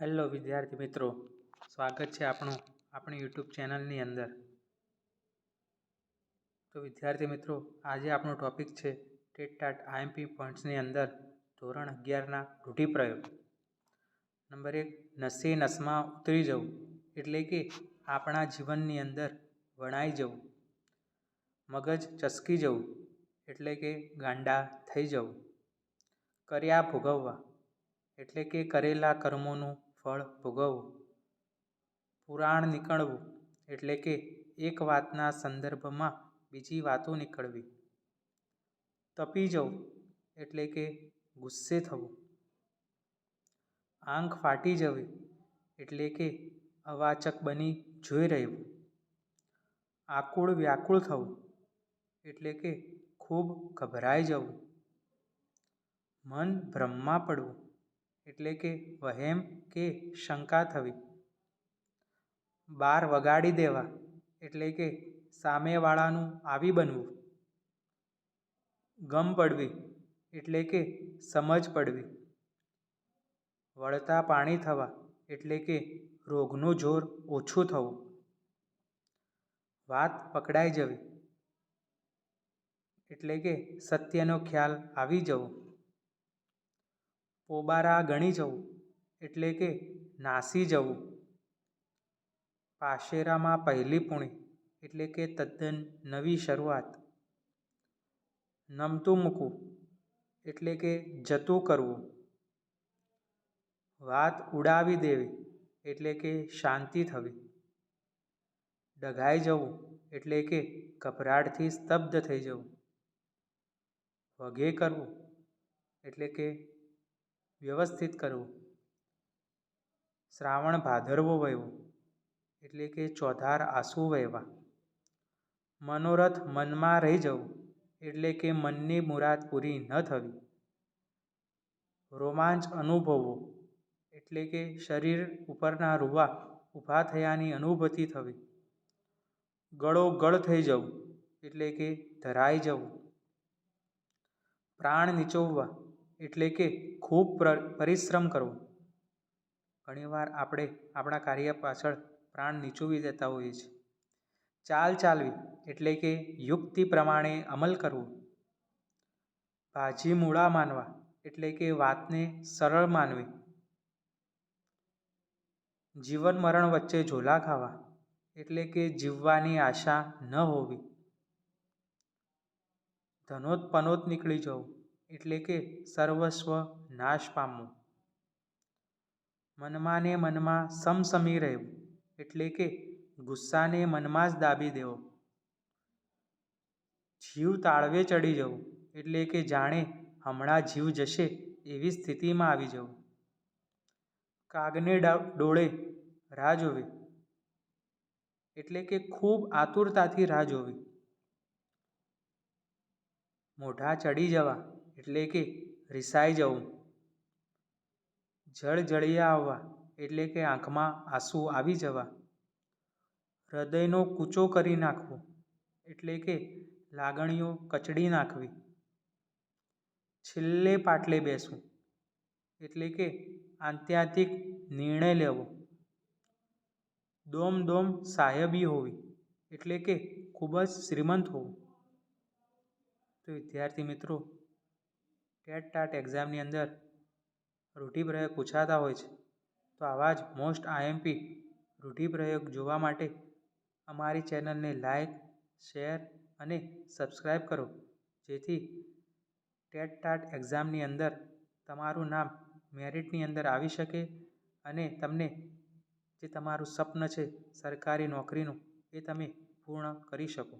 Hello વિદ્યાર્થી મિત્રો, સ્વાગત છે આપણું આપણી યુટ્યુબ ચેનલની અંદર. તો વિદ્યાર્થી મિત્રો, આજે આપણો ટોપિક છે ટેટ ટાટ આઈએમપી પોઈન્ટ્સની અંદર ધોરણ અગિયારના રૂઢિપ્રયોગ. નંબર એક નસે નસમાં ઉતરી જવું એટલે કે આપણા જીવનની અંદર વણાઈ જવું. મગજ ચસકી જવું એટલે કે ગાંડા થઈ જવું. કર્યા ભોગવવા એટલે કે કરેલા કર્મોનું ફળ ભોગવવું, પુરાણ નીકળવું એટલે કે એક વાતના સંદર્ભમાં બીજી વાતો નીકળવી. તપી જવું એટલે કે ગુસ્સે થવું. આંખ ફાટી જવી એટલે કે અવાચક બની જોઈ રહેવું. આકુળ વ્યાકુળ થવું એટલે કે ખૂબ ગભરાઈ જવું. મન ભ્રમમાં પડવું એટલે કે વહેમ કે શંકા થવી. બાર વગાડી દેવા એટલે કે સામેવાળાનું આવી બનવું. ગમ પડવી એટલે કે સમજ પડવી. વળતા પાણી થવા એટલે કે રોગનું જોર ઓછું થવું. વાત પકડાઈ જવી એટલે કે સત્યનો ખ્યાલ આવી જવો. પોબારા ગણી જવું એટલે કે નાસી જવું. પાશેરામાં પહેલી પૂણી એટલે કે તદ્દન નવી શરૂઆત. નમતું મૂકવું એટલે કે જતું કરવું. વાત ઉડાવી દેવી એટલે કે શાંતિ થવી. ડઘાઈ જવું એટલે કે ગભરાટથી સ્તબ્ધ થઈ જવું. વઘે કરવું એટલે કે વ્યવસ્થિત કરવું. શ્રાવણ ભાદરવો વહેવો એટલે કે ચોધાર આંસુ વહેવા. મનોરથ મનમાં રહી જવું એટલે કે મનની મુરાદ પૂરી ન થવી. રોમાંચ અનુભવવો એટલે કે શરીર ઉપરના રૂવા ઊભા થયાની અનુભૂતિ થવી. ગળો ગળ થઈ જવું એટલે કે ધરાઈ જવું. પ્રાણ નીચોવવા એટલે કે ખૂબ પરિશ્રમ કરવો. ઘણીવાર આપણે આપણા કાર્ય પાછળ પ્રાણ નીચોવી દેતા હોઈએ છીએ. ચાલ ચાલવી એટલે કે યુક્તિ પ્રમાણે અમલ કરવો. ભાજી મૂળા માનવા એટલે કે વાતને સરળ માનવી. જીવન મરણ વચ્ચે ઝોલા ખાવા એટલે કે જીવવાની આશા ન હોવી. ધનોત પનોત નીકળી જવું. એટલે કે સર્વસ્વ નાશ પામવું. મનમાં ને મનમાં સમસમી રહેવું એટલે કે ગુસ્સાને મનમાં જ દાબી દેવો. જીવ તાળવે ચડી જવું એટલે કે જાણે હમણાં જીવ જશે એવી સ્થિતિમાં આવી જવું. કાગને ડોળે રાહ જોવી એટલે કે ખૂબ આતુરતાથી રાહ જોવી. મોઢા ચડી જવા એટલે કે રિસાઈ જવું. જળજળિયા આવવા એટલે કે આંખમાં આંસુ આવી જવા. હૃદયનો કૂચો કરી નાખવો એટલે કે લાગણીઓ કચડી નાખવી. છેલ્લે પાટલે બેસવું એટલે કે આત્યાંતિક નિર્ણય લેવો. દોમ દોમ સાહેબી હોવી એટલે કે ખૂબ જ શ્રીમંત હોવું. તો વિદ્યાર્થી મિત્રો ટેટ ટાટ એક્ઝામની અંદર રૂઢિપ્રયોગ પૂછાતા હોય છે, તો આવા જ મોસ્ટ આઈએમપી રૂઢિપ્રયોગ જોવા માટે અમારી ચેનલને લાઈક, શેર અને સબસ્ક્રાઈબ કરો, જેથી ટેટ ટાટ એક્ઝામની અંદર તમારું નામ મેરિટની અંદર આવી શકે અને તમને જે તમારું સ્વપ્ન છે સરકારી નોકરીનું એ તમે પૂર્ણ કરી શકો.